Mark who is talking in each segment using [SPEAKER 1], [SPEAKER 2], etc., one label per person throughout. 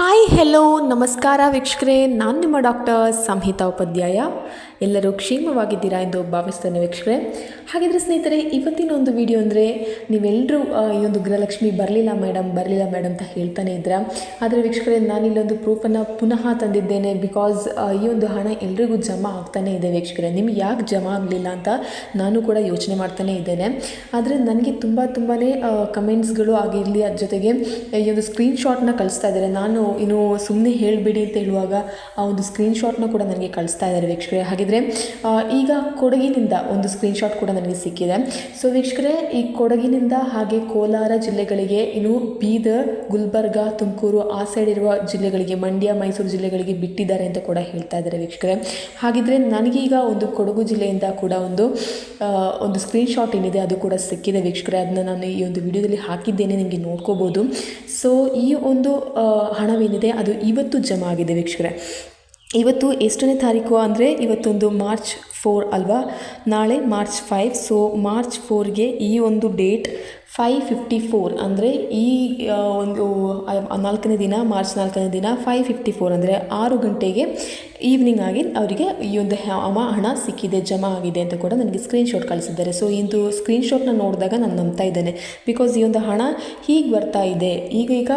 [SPEAKER 1] Hi hello ನಮಸ್ಕಾರ ವೀಕ್ಷಕರೇ. ನಾನು ನಿಮ್ಮ ಡಾಕ್ಟರ್ ಸಂಹಿತಾ ಉಪಾಧ್ಯಾಯ. ಎಲ್ಲರೂ ಕ್ಷೇಮವಾಗಿದ್ದೀರಾ ಎಂದು ಭಾವಿಸ್ತಾನೆ ವೀಕ್ಷಕರೆ. ಹಾಗಿದ್ರೆ ಸ್ನೇಹಿತರೆ, ಇವತ್ತಿನ ಒಂದು ವಿಡಿಯೋ ಅಂದರೆ ನೀವೆಲ್ಲರೂ ಈ ಒಂದು ಗೃಹಲಕ್ಷ್ಮಿ ಬರಲಿಲ್ಲ ಮೇಡಮ್ ಬರಲಿಲ್ಲ ಮೇಡಮ್ ಅಂತ ಹೇಳ್ತಾನೆ ಇದ್ದೀರಾ ಆದರೆ ವೀಕ್ಷಕರೇ, ನಾನಿಲ್ಲೊಂದು ಪ್ರೂಫನ್ನು ಪುನಃ ತಂದಿದ್ದೇನೆ ಬಿಕಾಸ್ ಈ ಒಂದು ಹಣ ಎಲ್ರಿಗೂ ಜಮಾ ಆಗ್ತಾನೇ ಇದೆ ವೀಕ್ಷಕರೇ. ನಿಮ್ಗೆ ಯಾಕೆ ಜಮಾ ಆಗಲಿಲ್ಲ ಅಂತ ನಾನು ಕೂಡ ಯೋಚನೆ ಮಾಡ್ತಾನೆ ಇದ್ದೇನೆ. ಆದರೆ ನನಗೆ ತುಂಬ ತುಂಬಾ ಕಮೆಂಟ್ಸ್ಗಳು ಆಗಿರಲಿ ಅದ್ರ ಜೊತೆಗೆ ಈ ಒಂದು ಸ್ಕ್ರೀನ್ಶಾಟ್ನ ಕಳಿಸ್ತಾ ಇದ್ದಾರೆ. ನಾನು ಇನ್ನು ಸುಮ್ಮನೆ ಹೇಳಿಬಿಡಿ ಅಂತ ಹೇಳುವಾಗ ಆ ಒಂದು ಸ್ಕ್ರೀನ್ಶಾಟ್ನ ಕೂಡ ನನಗೆ ಕಳಿಸ್ತಾ ಇದ್ದಾರೆ ವೀಕ್ಷಕರೇ. ಹಾಗಿದ್ರೆ ಆ, ಈಗ ಕೊಡಗಿನಿಂದ ಒಂದು ಸ್ಕ್ರೀನ್ಶಾಟ್ ಕೂಡ ನನಗೆ ಸಿಕ್ಕಿದೆ. ಸೊ ವೀಕ್ಷಕರೇ ಈ ಕೊಡಗಿನಿಂದ ಹಾಗೆ ಕೋಲಾರ ಜಿಲ್ಲೆಗಳಿಗೆ ಇನ್ನು ಬೀದರ್ ಗುಲ್ಬರ್ಗ ತುಮಕೂರು ಆ ಸೈಡ್ ಇರುವ ಜಿಲ್ಲೆಗಳಿಗೆ ಮಂಡ್ಯ ಮೈಸೂರು ಜಿಲ್ಲೆಗಳಿಗೆ ಬಿಟ್ಟಿದ್ದಾರೆ ಅಂತ ಕೂಡ ಹೇಳ್ತಾ ಇದ್ದಾರೆ ವೀಕ್ಷಕರೇ. ಹಾಗಿದ್ರೆ ನನಗೀಗ ಒಂದು ಕೊಡಗು ಜಿಲ್ಲೆಯಿಂದ ಕೂಡ ಒಂದು ಒಂದು ಸ್ಕ್ರೀನ್ಶಾಟ್ ಏನಿದೆ ಅದು ಕೂಡ ಸಿಕ್ಕಿದೆ ವೀಕ್ಷಕರೇ. ಅದನ್ನ ನಾನು ಈ ಒಂದು ವಿಡಿಯೋದಲ್ಲಿ ಹಾಕಿದ್ದೇನೆ ನಿಮಗೆ ನೋಡ್ಕೋಬೋದು. ಸೊ ಈ ಒಂದು ಹಣವೇನಿದೆ ಅದು ಇವತ್ತು ಜಮಾ ಆಗಿದೆ ವೀಕ್ಷಕರೇ. ಇವತ್ತು ಎಷ್ಟನೇ ತಾರೀಕು ಅಂದರೆ ಇವತ್ತೊಂದು ಮಾರ್ಚ್ ಫೋರ್ ಅಲ್ವಾ? ನಾಳೆ ಮಾರ್ಚ್ ಫೈವ್ ಸೊ ಮಾರ್ಚ್ ಫೋರ್ಗೆ ಈ ಒಂದು ಡೇಟ್ ಫೈವ್ ಫಿಫ್ಟಿ ಫೋರ್ ಅಂದರೆ ಈ ಒಂದು ನಾಲ್ಕನೇ ದಿನ ಮಾರ್ಚ್ ನಾಲ್ಕನೇ ದಿನ ಫೈವ್ ಫಿಫ್ಟಿ ಫೋರ್ ಅಂದರೆ ಆರು ಗಂಟೆಗೆ ಈವ್ನಿಂಗ್ ಆಗಿ ಅವರಿಗೆ ಈ ಒಂದು ಹಣ ಹಣ ಸಿಕ್ಕಿದೆ, ಜಮಾ ಆಗಿದೆ ಅಂತ ಕೂಡ ನನಗೆ ಸ್ಕ್ರೀನ್ಶಾಟ್ ಕಳಿಸಿದ್ದಾರೆ. ಸೊ ಇಂದು ಸ್ಕ್ರೀನ್ಶಾಟ್ನ ನೋಡಿದಾಗ ನಾನು ನಂಬ್ತಾ ಇದ್ದೇನೆ. ಬಿಕಾಸ್ ಈ ಒಂದು ಹಣ ಹೀಗೆ ಬರ್ತಾ ಇದೆ. ಈಗ ಈಗ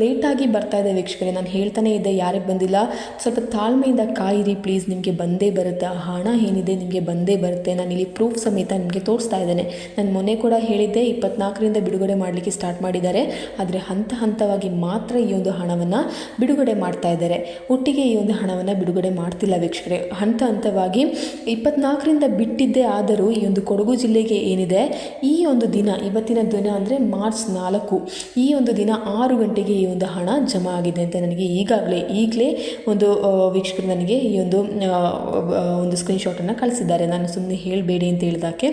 [SPEAKER 1] ಲೇಟಾಗಿ ಬರ್ತಾ ಇದೆ ವೀಕ್ಷಕರೇ, ನಾನು ಹೇಳ್ತಾನೆ ಇದ್ದೆ, ಯಾರಿಗೆ ಬಂದಿಲ್ಲ. ಸ್ವಲ್ಪ ತಾಳ್ಮೆಯಿಂದ ಕಾಯಿರಿ ಪ್ಲೀಸ್ ನಿಮಗೆ ಬಂದೇ ಬರುತ್ತೆ. ಹಣ ಏನಿದೆ ನಿಮಗೆ ಬಂದೇ ಬರುತ್ತೆ. ನಾನು ಇಲ್ಲಿ ಪ್ರೂಫ್ ಸಮೇತ ನಿಮಗೆ ತೋರಿಸ್ತಾ ಇದ್ದೇನೆ. ನಾನು ಮೊನ್ನೆ ಕೂಡ ಹೇಳಿದ್ದೆ, ಇಪ್ಪತ್ನಾಲ್ಕರಿಂದ ಬಿಡುಗಡೆ ಮಾಡಲಿಕ್ಕೆ ಸ್ಟಾರ್ಟ್ ಮಾಡಿದ್ದಾರೆ. ಆದರೆ ಹಂತ ಹಂತವಾಗಿ ಮಾತ್ರ ಈ ಒಂದು ಹಣವನ್ನು ಬಿಡುಗಡೆ ಮಾಡ್ತಾ ಇದ್ದಾರೆ. ಒಟ್ಟಿಗೆ ಈ ಒಂದು ಹಣವನ್ನು ಬಿಡುಗಡೆ ಮಾಡ್ತಿಲ್ಲ ವೀಕ್ಷಕರೇ. ಹಂತ ಹಂತವಾಗಿ ಇಪ್ಪತ್ನಾಲ್ಕರಿಂದ ಬಿಟ್ಟಿದ್ದೇ ಆದರೂ ಈ ಒಂದು ಕೊಡಗು ಜಿಲ್ಲೆಗೆ ಏನಿದೆ, ಈ ಒಂದು ದಿನ, ಇವತ್ತಿನ ದಿನ ಅಂದರೆ ಮಾರ್ಚ್ ನಾಲ್ಕು, ಈ ಒಂದು ದಿನ ಆರು ಗಂಟೆಗೆ ಈ ಒಂದು ಹಣ ಜಮಾ ಆಗಿದೆ ಅಂತ ನನಗೆ ಈಗಾಗಲೇ, ಈಗಲೇ ಒಂದು ವೀಕ್ಷಕರು ನನಗೆ ಈ ಒಂದು ಒಂದು ಸ್ಕ್ರೀನ್ಶಾಟನ್ನು ಕಳಿಸಿದ್ದಾರೆ. ನಾನು ಸುಮ್ಮನೆ ಹೇಳಬೇಡಿ ಅಂತ ಹೇಳಿದಾಕೆ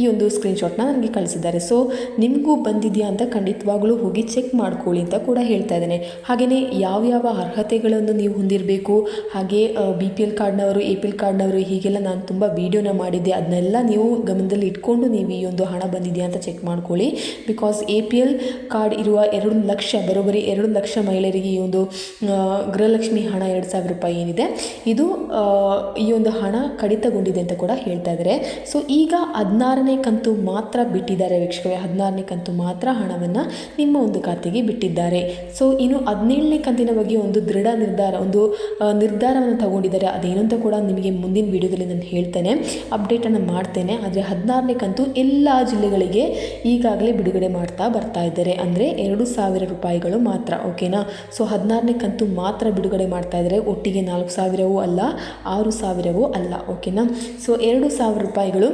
[SPEAKER 1] ಈ ಒಂದು ಸ್ಕ್ರೀನ್ಶಾಟ್ನ ನನಗೆ ಕಳಿಸಿದ್ದಾರೆ. ಸೊ ನಿಮಗೂ ಬಂದಿದೆಯಾ ಅಂತ ಖಂಡಿತವಾಗ್ಲೂ ಹೋಗಿ ಚೆಕ್ ಮಾಡ್ಕೊಳ್ಳಿ ಅಂತ ಕೂಡ ಹೇಳ್ತಾ ಇದ್ದೇನೆ. ಹಾಗೆಯೇ ಯಾವ್ಯಾವ ಅರ್ಹತೆಗಳನ್ನು ನೀವು ಹೊಂದಿರಬೇಕು, ಹಾಗೆ ಬಿ ಪಿ ಎಲ್ ಕಾರ್ಡ್ನವರು ಎ ಪಿ ಎಲ್ ಕಾರ್ಡ್ನವರು ಹೀಗೆಲ್ಲ ನಾನು ತುಂಬ ವೀಡಿಯೋನ ಮಾಡಿದ್ದೆ. ಅದನ್ನೆಲ್ಲ ನೀವು ಗಮನದಲ್ಲಿ ಇಟ್ಕೊಂಡು ನೀವು ಈ ಒಂದು ಹಣ ಬಂದಿದೆಯಾ ಅಂತ ಚೆಕ್ ಮಾಡ್ಕೊಳ್ಳಿ. Because A P L card ಇರುವ ಎರಡು ಲಕ್ಷ, ಬರೋಬ್ಬರಿ ಎರಡು ಲಕ್ಷ ಮಹಿಳೆಯರಿಗೆ ಈ ಒಂದು ಗೃಹಲಕ್ಷ್ಮಿ ಹಣ ಎರಡು ಸಾವಿರ ರೂಪಾಯಿ ಏನಿದೆ. ಇದು ಈ ಒಂದು ಹಣ ಕಡಿತಗೊಂಡಿದೆ ಅಂತ ಕೂಡ ಹೇಳ್ತಾ ಇದ್ದಾರೆ ಸೊ ಈಗ ಹದಿನಾರನೇ ಕಂತು ಮಾತ್ರ ಬಿಟ್ಟಿದ್ದಾರೆ ವೀಕ್ಷಕರೇ. ಹದಿನಾರನೇ ಕಂತು ಮಾತ್ರ ಹಣವನ್ನು ನಿಮ್ಮ ಒಂದು ಖಾತೆಗೆ ಬಿಟ್ಟಿದ್ದಾರೆ. ಸೊ ಇನ್ನು ಹದಿನೇಳನೇ ಕಂತಿನ ಬಗ್ಗೆ ಒಂದು ದೃಢ ನಿರ್ಧಾರ, ಒಂದು ನಿರ್ಧಾರವನ್ನು ತಗೊಂಡಿದ್ದಾರೆ. ಅದೇನು ಅಂತ ಕೂಡ ನಿಮಗೆ ಮುಂದಿನ ವಿಡಿಯೋದಲ್ಲಿ ನಾನು ಹೇಳ್ತೇನೆ. ಅಪ್ಡೇಟನ್ನು ಮಾಡ್ತೇನೆ. ಆದರೆ ಹದಿನಾರನೇ ಕಂತು ಎಲ್ಲ ಜಿಲ್ಲೆಗಳಿಗೆ ಈಗಾಗಲೇ ಬಿಡುಗಡೆ ಮಾಡ್ತಾ ಬರ್ತಾ ಇದ್ದಾರೆ. ಅಂದರೆ ಎರಡು ಸಾವಿರ ರೂಪಾಯಿಗಳು ಮಾತ್ರ, ಓಕೆನಾ? ಸೊ ಹದಿನಾರನೇ ಕಂತು ಮಾತ್ರ ಬಿಡುಗಡೆ ಮಾಡ್ತಾ ಇದ್ದಾರೆ. ಒಟ್ಟಿಗೆ ನಾಲ್ಕು ಸಾವಿರವೂ ಅಲ್ಲ, ಆರು ಸಾವಿರವೂ ಅಲ್ಲ, ಓಕೆನಾ? ಸೊ ಎರಡು ಸಾವಿರ ರೂಪಾಯಿಗಳು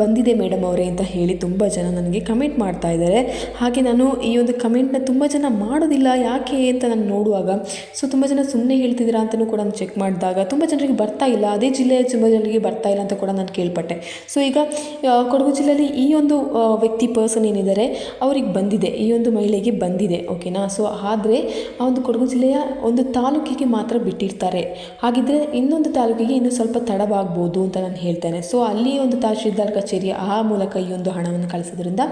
[SPEAKER 1] ಬಂದಿದೆ ಮೇಡಮ್ ಅವರೇ ಅಂತ ಹೇಳಿ ತುಂಬ ಜನ ನನಗೆ ಕಮೆಂಟ್ ಮಾಡ್ತಾ ಇದ್ದಾರೆ. ಹಾಗೆ ನಾನು ಈ ಒಂದು ಕಮೆಂಟ್ನ ತುಂಬ ಜನ ಮಾಡೋದಿಲ್ಲ, ಯಾಕೆ ಅಂತ ನಾನು ನೋಡುವಾಗ ಸೊ ತುಂಬ ಜನ ಸುಮ್ಮನೆ ಹೇಳ್ತಿದ್ದೀರಾ ಅಂತಲೂ ಕೂಡ ನಾನು ಚೆಕ್ ಮಾಡಿದಾಗ ತುಂಬ ಜನರಿಗೆ ಬರ್ತಾ ಇಲ್ಲ, ಅದೇ ಜಿಲ್ಲೆಯ ತುಂಬ ಜನರಿಗೆ ಬರ್ತಾ ಇಲ್ಲ ಅಂತ ಕೂಡ ನಾನು ಕೇಳ್ಪಟ್ಟೆ. ಸೊ ಈಗ ಕೊಡಗು ಜಿಲ್ಲೆಯಲ್ಲಿ ಈ ಒಂದು ವ್ಯಕ್ತಿ ಪರ್ಸನ್ ಏನಿದ್ದಾರೆ, ಅವ್ರಿಗೆ ಬಂದಿದೆ, ಈ ಒಂದು ಮಹಿಳೆಗೆ ಬಂದಿದೆ ಓಕೆನಾ ಸೊ ಆದರೆ, ಆ ಒಂದು ಕೊಡಗು ಜಿಲ್ಲೆಯ ಒಂದು ತಾಲೂಕಿಗೆ ಮಾತ್ರ ಬಿಟ್ಟಿರ್ತಾರೆ. ಹಾಗಿದ್ರೆ ಇನ್ನೊಂದು ತಾಲೂಕಿಗೆ ಇನ್ನೂ ಸ್ವಲ್ಪ ತಡವಾಗ್ಬೋದು ಅಂತ ನಾನು ಹೇಳ್ತೇನೆ. ಸೊ ಅಲ್ಲಿ ಒಂದು ತಹಶೀಲ್ದಾರ್ ಕಚೇರಿ ಆ ಮೂಲಕ ಈ ಒಂದು ಹಣವನ್ನು ಕಳಿಸೋದ್ರಿಂದ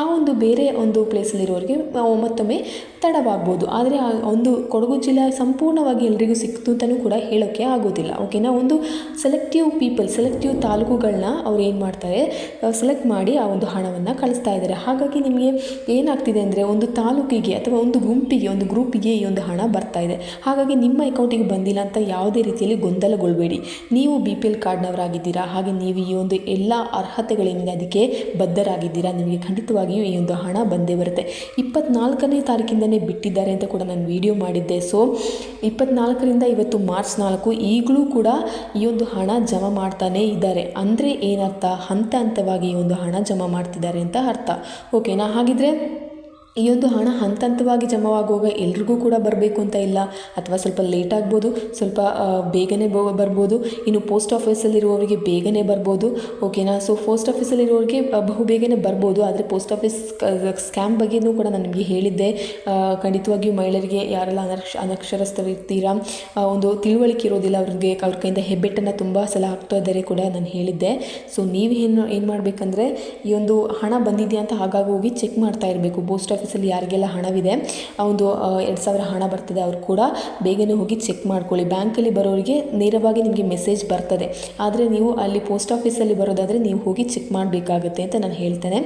[SPEAKER 1] ಆ ಒಂದು ಬೇರೆ ಒಂದು ಪ್ಲೇಸಲ್ಲಿರೋರಿಗೆ ಮತ್ತೊಮ್ಮೆ ತಡವಾಗ್ಬೋದು. ಆದರೆ ಆ ಒಂದು ಕೊಡಗು ಜಿಲ್ಲೆ ಸಂಪೂರ್ಣವಾಗಿ ಎಲ್ರಿಗೂ ಸಿಕ್ತು ಅಂತಲೂ ಕೂಡ ಹೇಳೋಕ್ಕೆ ಆಗೋದಿಲ್ಲ. ಓಕೆನಾ? ಒಂದು ಸೆಲೆಕ್ಟಿವ್ ಪೀಪಲ್ ಸೆಲೆಕ್ಟಿವ್ ತಾಲೂಕುಗಳನ್ನ ಅವ್ರು ಏನು ಮಾಡ್ತಾರೆ? ಸೆಲೆಕ್ಟ್ ಮಾಡಿ ಆ ಒಂದು ಹಣವನ್ನು ಕಳಿಸ್ತಾ ಇದ್ದಾರೆ ಹಾಗಾಗಿ ನಿಮಗೆ ಏನಾಗ್ತಿದೆ ಅಂದರೆ ಒಂದು ತಾಲೂಕಿಗೆ ಅಥವಾ ಒಂದು ಗುಂಪಿಗೆ, ಒಂದು ಗ್ರೂಪಿಗೆ ಈ ಒಂದು ಹಣ ಬರ್ತಾ ಇದೆ. ಹಾಗಾಗಿ ನಿಮ್ಮ ಅಕೌಂಟಿಗೆ ಬಂದಿಲ್ಲ ಅಂತ ಯಾವುದೇ ರೀತಿಯಲ್ಲಿ ಗೊಂದಲಗೊಳ್ಬೇಡಿ. ನೀವು ಬಿ ಪಿ ಎಲ್ ಕಾರ್ಡ್ನವರಾಗಿದ್ದೀರಾ ಹಾಗೆ ನೀವು ಈ ಒಂದು ಎಲ್ಲ ಅರ್ಹತೆಗಳೇನಿದೆ ಅದಕ್ಕೆ ಬದ್ಧರಾಗಿದ್ದೀರಾ? ನಿಮಗೆ ಖಂಡಿತವಾಗಿಯೂ ಈ ಒಂದು ಹಣ ಬಂದೇ ಬರುತ್ತೆ. ಇಪ್ಪತ್ನಾಲ್ಕನೇ ತಾರೀಕಿಂದನೇ ಬಿಟ್ಟಿದ್ದಾರೆ ಅಂತ ಕೂಡ ನಾನು ವಿಡಿಯೋ ಮಾಡಿದ್ದೆ. ಸೊ ಇಪ್ಪತ್ನಾಲ್ಕರಿಂದ ಇವತ್ತು ಮಾರ್ಚ್ ನಾಲ್ಕು ಈಗಲೂ ಕೂಡ ಈ ಒಂದು ಹಣ ಜಮಾ ಮಾಡ್ತಾನೇ ಇದ್ದಾರೆ. ಅಂದರೆ ಏನರ್ಥ? ಹಂತ ಹಂತವಾಗಿ ಈ ಒಂದು ಹಣ ಜಮಾ ಮಾಡ್ತಿದ್ದಾರೆ ಅಂತ ಅರ್ಥ. ಓಕೆನಾ ಹಾಗಿದ್ರೆ ಈ ಒಂದು ಹಣ ಹಂತ ಹಂತವಾಗಿ ಜಮಾವಾಗುವಾಗ ಎಲ್ರಿಗೂ ಕೂಡ ಬರಬೇಕು ಅಂತ ಇಲ್ಲ. ಅಥವಾ ಸ್ವಲ್ಪ ಲೇಟ್ ಆಗ್ಬೋದು, ಸ್ವಲ್ಪ ಬೇಗನೆ ಬ- ಬರ್ಬೋದು. ಇನ್ನು ಪೋಸ್ಟ್ ಆಫೀಸಲ್ಲಿರುವವರಿಗೆ ಬೇಗನೆ ಬರ್ಬೋದು. ಓಕೆನಾ ಸೊ ಪೋಸ್ಟ್ ಆಫೀಸಲ್ಲಿರೋರಿಗೆ ಬಹು ಬೇಗನೆ ಬರ್ಬೋದು. ಆದರೆ ಪೋಸ್ಟ್ ಆಫೀಸ್ ಸ್ಕ್ಯಾಮ್ ಬಗ್ಗೆನೂ ಕೂಡ ನಾನು ನಿಮಗೆ ಹೇಳಿದ್ದೆ. ಖಂಡಿತವಾಗಿಯೂ ಮಹಿಳೆಯರಿಗೆ ಯಾರೆಲ್ಲ ಅನಕ್ಷ, ಅನಕ್ಷರಸ್ಥರಿರ್ತೀರಾ? ಒಂದು ತಿಳುವಳಿಕೆ ಇರೋದಿಲ್ಲ. ಅವ್ರಿಗೆ, ಅವ್ರ ಕೈಯಿಂದ ಹೆಬ್ಬೆಟ್ಟನ್ನು ತುಂಬ ಸಲ ಹಾಕ್ತಾ ಇದ್ದಾರೆ ಕೂಡ ನಾನು ಹೇಳಿದ್ದೆ. ಸೊ ನೀವು ಏನು ಏನು ಮಾಡಬೇಕಂದ್ರೆ, ಈ ಒಂದು ಹಣ ಬಂದಿದೆಯಾ ಅಂತ ಹಾಗಾಗಿ ಹೋಗಿ ಚೆಕ್ ಮಾಡ್ತಾ ಇರಬೇಕು. ಪೋಸ್ಟ್ ಆಫೀಸಲ್ಲಿ ಯಾರಿಗೆಲ್ಲ ಹಣವಿದೆ, ಒಂದು ಎರಡು ಸಾವಿರ ಹಣ ಬರ್ತದೆ ಅವ್ರು ಕೂಡ ಬೇಗನೆ ಹೋಗಿ ಚೆಕ್ ಮಾಡ್ಕೊಳ್ಳಿ. ಬ್ಯಾಂಕಲ್ಲಿ ಬರೋರಿಗೆ ನೇರವಾಗಿ ನಿಮಗೆ ಮೆಸೇಜ್ ಬರ್ತದೆ. ಆದರೆ ನೀವು ಅಲ್ಲಿ ಪೋಸ್ಟ್ ಆಫೀಸಲ್ಲಿ ಬರೋದಾದರೆ ನೀವು ಹೋಗಿ ಚೆಕ್ ಮಾಡಬೇಕಾಗುತ್ತೆ ಅಂತ ನಾನು ಹೇಳ್ತೇನೆ.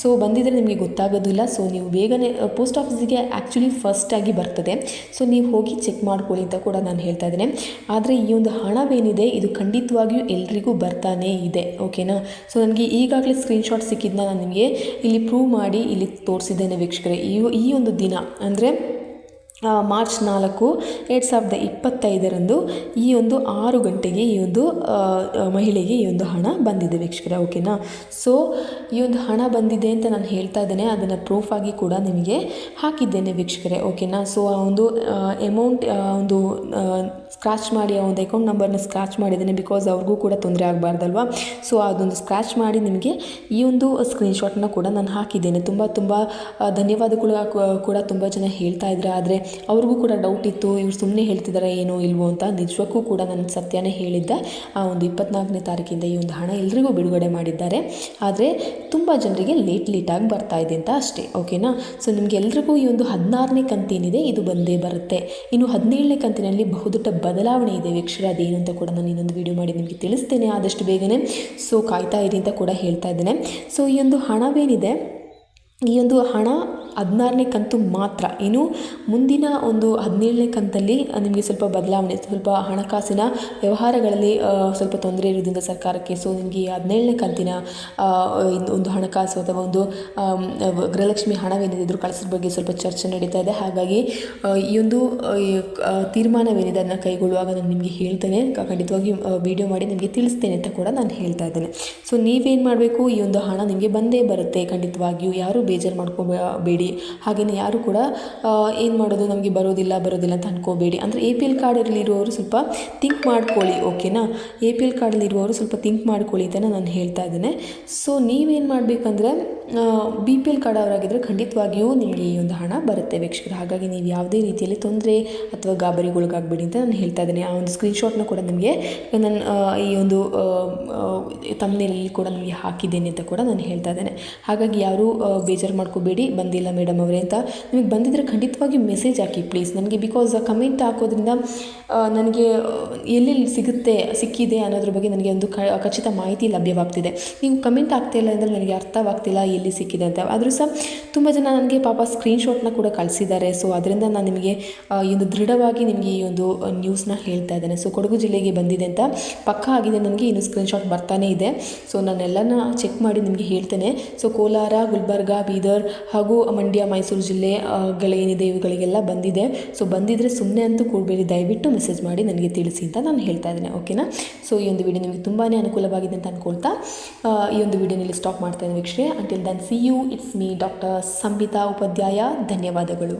[SPEAKER 1] ಸೊ ಬಂದಿದ್ದರೆ ನಿಮಗೆ ಗೊತ್ತಾಗೋದಿಲ್ಲ. ಸೊ ನೀವು ಬೇಗನೆ ಪೋಸ್ಟ್ ಆಫೀಸಿಗೆ ಆ್ಯಕ್ಚುಲಿ ಫಸ್ಟಾಗಿ ಬರ್ತದೆ. ಸೊ ನೀವು ಹೋಗಿ ಚೆಕ್ ಮಾಡ್ಕೊಳ್ಳಿ ಅಂತ ಕೂಡ ನಾನು ಹೇಳ್ತಾ ಇದ್ದೇನೆ. ಆದರೆ ಈ ಒಂದು ಹಣವೇನಿದೆ, ಇದು ಖಂಡಿತವಾಗಿಯೂ ಎಲ್ರಿಗೂ ಬರ್ತಾನೇ ಇದೆ. ಓಕೆನಾ ಸೊ ನನಗೆ ಈಗಾಗಲೇ ಸ್ಕ್ರೀನ್ಶಾಟ್ ಸಿಕ್ಕಿದ್ದನ್ನ ನಾನು ನಿಮಗೆ ಇಲ್ಲಿ ಪ್ರೂವ್ ಮಾಡಿ ಇಲ್ಲಿ ತೋರಿಸಿದ್ದೇನೆ ವೀಕ್ಷಕರೇ ಈ ಈ ಒಂದು ದಿನ ಅಂದರೆ ಮಾರ್ಚ್ ನಾಲ್ಕು, ಎರಡು ಸಾವಿರದ ಇಪ್ಪತ್ತೈದರಂದು ಈ ಒಂದು ಆರು ಗಂಟೆಗೆ ಈ ಒಂದು ಮಹಿಳೆಗೆ ಈ ಒಂದು ಹಣ ಬಂದಿದೆ ವೀಕ್ಷಕರ, ಓಕೆನಾ? ಸೊ ಈ ಒಂದು ಹಣ ಬಂದಿದೆ ಅಂತ ನಾನು ಹೇಳ್ತಾ ಇದ್ದೇನೆ, ಅದನ್ನು ಪ್ರೂಫ್ ಆಗಿ ಕೂಡ ನಿಮಗೆ ಹಾಕಿದ್ದೇನೆ ವೀಕ್ಷಕರೇ, ಓಕೆನಾ? ಸೊ ಆ ಒಂದು ಎಮೌಂಟ್ ಒಂದು ಸ್ಕ್ರಾಚ್ ಮಾಡಿ, ಆ ಒಂದು ಅಕೌಂಟ್ ನಂಬರ್ನ ಸ್ಕ್ರಾಚ್ ಮಾಡಿದ್ದೇನೆ ಬಿಕಾಸ್ ಅವ್ರಿಗೂ ಕೂಡ ತೊಂದರೆ ಆಗಬಾರ್ದಲ್ವಾ? ಸೊ ಅದೊಂದು ಸ್ಕ್ರಾಚ್ ಮಾಡಿ ನಿಮಗೆ ಈ ಒಂದು ಸ್ಕ್ರೀನ್ಶಾಟ್ನ ಕೂಡ ನಾನು ಹಾಕಿದ್ದೇನೆ. ತುಂಬ ತುಂಬ ಧನ್ಯವಾದಗಳು ಕೂಡ ತುಂಬ ಜನ ಹೇಳ್ತಾ ಇದ್ದಾರೆ ಆದರೆ ಅವ್ರಿಗೂ ಕೂಡ ಡೌಟ್ ಇತ್ತು, ಇವ್ರು ಸುಮ್ಮನೆ ಹೇಳ್ತಿದ್ದಾರೆ ಏನೋ ಇಲ್ವೋ ಅಂತ. ನಿಜಕ್ಕೂ ಕೂಡ ನಾನು ಸತ್ಯನೇ ಹೇಳಿದ್ದೆ. ಆ ಒಂದು ಇಪ್ಪತ್ನಾಲ್ಕನೇ ತಾರೀಕಿಂದ ಈ ಒಂದು ಹಣ ಎಲ್ರಿಗೂ ಬಿಡುಗಡೆ ಮಾಡಿದ್ದಾರೆ. ಆದರೆ ತುಂಬ ಜನರಿಗೆ ಲೇಟ್ ಲೇಟಾಗಿ ಬರ್ತಾ ಇದೆ ಅಂತ ಅಷ್ಟೇ ಓಕೆನಾ ಸೊ ನಿಮ್ಗೆ ಎಲ್ರಿಗೂ ಈ ಒಂದು ಹದಿನಾರನೇ ಕಂತೇನಿದೆ, ಇದು ಬಂದೇ ಬರುತ್ತೆ. ಇನ್ನು ಹದಿನೇಳನೇ ಕಂತಿನಲ್ಲಿ ಬಹುದೊಡ್ಡ ಬದಲಾವಣೆ ಇದೆ ವೀಕ್ಷರ, ಅದೇನು ಅಂತ ಕೂಡ ನಾನು ಇನ್ನೊಂದು ವಿಡಿಯೋ ಮಾಡಿ ನಿಮಗೆ ತಿಳಿಸ್ತೇನೆ ಆದಷ್ಟು ಬೇಗನೆ. ಸೊ ಕಾಯ್ತಾ ಇದೆ ಅಂತ ಕೂಡ ಹೇಳ್ತಾ ಇದ್ದೇನೆ. ಸೊ ಈ ಒಂದು ಹಣವೇನಿದೆ? ಈ ಒಂದು ಹಣ ಹದಿನಾರನೇ ಕಂತು ಮಾತ್ರ. ಇನ್ನು ಮುಂದಿನ ಒಂದು ಹದಿನೇಳನೇ ಕಂತಲ್ಲಿ ನಿಮಗೆ ಸ್ವಲ್ಪ ಬದಲಾವಣೆ, ಸ್ವಲ್ಪ ಹಣಕಾಸಿನ ವ್ಯವಹಾರಗಳಲ್ಲಿ ಸ್ವಲ್ಪ ತೊಂದರೆ ಇರೋದ್ರಿಂದ ಸರ್ಕಾರಕ್ಕೆ. ಸೊ ನಿಮಗೆ ಹದಿನೇಳನೇ ಕಂತಿನ ಒಂದು ಹಣಕಾಸು ಅಥವಾ ಒಂದು ಗೃಹಲಕ್ಷ್ಮಿ ಹಣವೇನಿದೆ ಕಳಿಸಿದ ಕಳಿಸೋದ್ರ ಬಗ್ಗೆ ಸ್ವಲ್ಪ ಚರ್ಚೆ ನಡೀತಾ ಇದೆ. ಹಾಗಾಗಿ ಈ ಒಂದು ತೀರ್ಮಾನವೇನಿದೆ ಅದನ್ನು ಕೈಗೊಳ್ಳುವಾಗ ನಾನು ನಿಮಗೆ ಹೇಳ್ತೇನೆ. ಖಂಡಿತವಾಗಿ ವಿಡಿಯೋ ಮಾಡಿ ನಿಮಗೆ ತಿಳಿಸ್ತೇನೆ ಅಂತ ಕೂಡ ನಾನು ಹೇಳ್ತಾ ಇದ್ದೇನೆ. ಸೊ ನೀವೇನು ಮಾಡಬೇಕು? ಈ ಒಂದು ಹಣ ನಿಮಗೆ ಬಂದೇ ಬರುತ್ತೆ ಖಂಡಿತವಾಗಿಯೂ. ಯಾರೂ ಬೇಜಾರು ಮಾಡ್ಕೋಬೇಡಿ ಹಾಗೆಯೇ ಯಾರು ಕೂಡ ಏನು ಮಾಡೋದು ನಮಗೆ ಬರೋದಿಲ್ಲ ಬರೋದಿಲ್ಲ ಅಂತ ಅನ್ಕೋಬೇಡಿ. ಅಂದರೆ ಎ ಪಿ ಎಲ್ ಕಾರ್ಡಲ್ಲಿರುವವರು ಸ್ವಲ್ಪ ಥಿಂಕ್ ಮಾಡ್ಕೊಳ್ಳಿ ಓಕೆನಾ ಎ ಪಿ ಎಲ್ ಕಾರ್ಡಲ್ಲಿರುವವರು ಸ್ವಲ್ಪ ಥಿಂಕ್ ಮಾಡ್ಕೊಳ್ಳಿ ಅಂತ ನಾನು ಹೇಳ್ತಾ ಇದ್ದೇನೆ. ಸೊ ನೀವೇನು ಮಾಡಬೇಕಂದ್ರೆ ಬಿ ಪಿ ಎಲ್ ಕಾರ್ಡ್ ಅವರಾಗಿದ್ದರೆ ಖಂಡಿತವಾಗಿಯೂ ನಿಮಗೆ ಈ ಒಂದು ಹಣ ಬರುತ್ತೆ ವೀಕ್ಷಕರು. ಹಾಗಾಗಿ ನೀವು ಯಾವುದೇ ರೀತಿಯಲ್ಲಿ ತೊಂದರೆ ಅಥವಾ ಗಾಬರಿಗೊಳಗಾಗಬೇಡಿ ಅಂತ ನಾನು ಹೇಳ್ತಾ ಇದ್ದೇನೆ. ಆ ಒಂದು ಸ್ಕ್ರೀನ್ಶಾಟ್ನ ಕೂಡ ನಿಮಗೆ ನಾನು ಈ ಒಂದು ತಮ್ಮನೇಲಿ ಕೂಡ ನಿಮಗೆ ಹಾಕಿದ್ದೇನೆ ಅಂತ ಕೂಡ ನಾನು ಹೇಳ್ತಾ ಇದ್ದೇನೆ. ಹಾಗಾಗಿ ಯಾರೂ ಬೇಜಾರು ಮಾಡ್ಕೋಬೇಡಿ, ಬಂದಿಲ್ಲ ಮೇಡಮ್ ಅವರೇ ಅಂತ. ನಿಮಗೆ ಬಂದಿದ್ದರೆ ಖಂಡಿತವಾಗಿ ಮೆಸೇಜ್ ಹಾಕಿ ಪ್ಲೀಸ್ ನನಗೆ ಬಿಕಾಸ್ ಕಮೆಂಟ್ ಹಾಕೋದ್ರಿಂದ ನನಗೆ ಎಲ್ಲೆಲ್ಲಿ ಸಿಗುತ್ತೆ, ಸಿಕ್ಕಿದೆ ಅನ್ನೋದ್ರ ಬಗ್ಗೆ ನನಗೆ ಒಂದು ಖಚಿತ ಮಾಹಿತಿ ಲಭ್ಯವಾಗ್ತಿದೆ. ನೀವು ಕಮೆಂಟ್ ಆಗ್ತಾ ಇಲ್ಲ ಅಂದರೆ ನನಗೆ ಅರ್ಥವಾಗ್ತಿಲ್ಲ ಎಲ್ಲಿ ಸಿಕ್ಕಿದೆ ಅಂತ. ಆದರೂ ಸಹ ತುಂಬ ಜನ ನನಗೆ ಪಾಪ ಸ್ಕ್ರೀನ್ಶಾಟ್ನ ಕೂಡ ಕಳಿಸಿದ್ದಾರೆ. ಸೊ ಅದರಿಂದ ನಾನು ನಿಮಗೆ ಒಂದು ದೃಢವಾಗಿ ನಿಮಗೆ ಈ ಒಂದು ನ್ಯೂಸ್ನ ಹೇಳ್ತಾ ಇದ್ದೇನೆ. ಸೊ ಕೊಡಗು ಜಿಲ್ಲೆಗೆ ಬಂದಿದೆ ಅಂತ. ಪಕ್ಕ ಆಗಿದೆ ನನಗೆ, ಇನ್ನು ಸ್ಕ್ರೀನ್ಶಾಟ್ ಬರ್ತಾನೆ ಇದೆ. ಸೊ ನಾನೆಲ್ಲನ ಚೆಕ್ ಮಾಡಿ ನಿಮಗೆ ಹೇಳ್ತೇನೆ. ಸೊ ಕೋಲಾರ, ಗುಲ್ಬರ್ಗ, ಬೀದರ್ ಹಾಗೂ ಮಂಡ್ಯ, ಮೈಸೂರು ಜಿಲ್ಲೆ ಗಳೇನಿದೆ ಇವುಗಳಿಗೆಲ್ಲ ಬಂದಿದೆ. ಸೊ ಬಂದಿದ್ದರೆ ಸುಮ್ಮನೆ ಅಂತೂ ಕೂಡಬೇಡಿ. ದಯವಿಟ್ಟು ಮೆಸೇಜ್ ಮಾಡಿ ನನಗೆ ತಿಳಿಸಿ ಅಂತ ನಾನು ಹೇಳ್ತಾ ಇದ್ದೀನಿ ಓಕೆನಾ ಸೊ ಈ ಒಂದು ವಿಡಿಯೋ ನಿಮಗೆ ತುಂಬಾ ಅನುಕೂಲವಾಗಿದೆ ಅಂತ ಅಂದ್ಕೊಳ್ತಾ ಈ ಒಂದು ವಿಡಿಯೋನಲ್ಲಿ ಸ್ಟಾಪ್ ಮಾಡ್ತಾ ಇದ್ದೀನಿ ವೀಕ್ಷಣೆ until then see you it's me doctor Sambita Upadhyay ಧನ್ಯವಾದಗಳು.